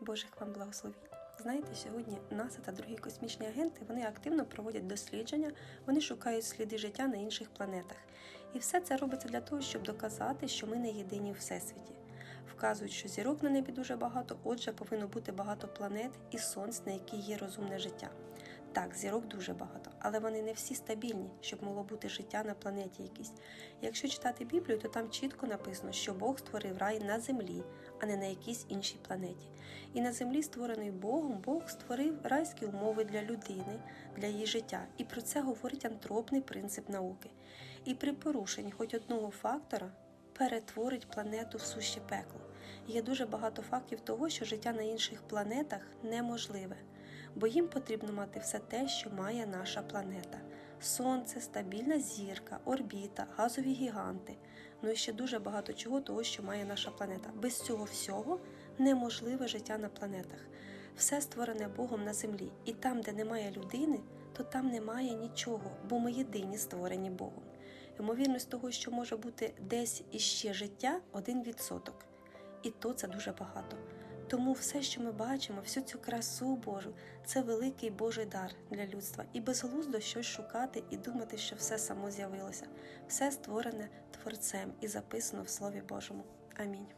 Божих вам благословінь. Знаєте, сьогодні НАСА та другі космічні агенти вони активно проводять дослідження, вони шукають сліди життя на інших планетах. І все це робиться для того, щоб доказати, що ми не єдині у всесвіті. Вказують, що зірок на небі дуже багато, отже, повинно бути багато планет і сонць, на які є розумне життя. Так, зірок дуже багато, але вони не всі стабільні, щоб могло бути життя на планеті якійсь. Якщо читати Біблію, то там чітко написано, що Бог створив рай на землі, а не на якійсь іншій планеті. І на землі, створений Богом, Бог створив райські умови для людини, для її життя. І про це говорить антропний принцип науки. І при порушенні хоч одного фактора перетворить планету в суще пекло. Є дуже багато фактів того, що життя на інших планетах неможливе, бо їм потрібно мати все те, що має наша планета: сонце, стабільна зірка, орбіта, газові гіганти. Ну і ще дуже багато чого того, що має наша планета. Без цього всього неможливе життя на планетах. Все створене Богом на землі, і там, де немає людини, то там немає нічого, бо ми єдині створені Богом. Ймовірність того, що може бути десь іще життя, 1%. І то це дуже багато. Тому все, що ми бачимо, всю цю красу Божу, це великий Божий дар для людства. І безглуздо щось шукати і думати, що все само з'явилося. Все створене Творцем і записано в Слові Божому. Амінь.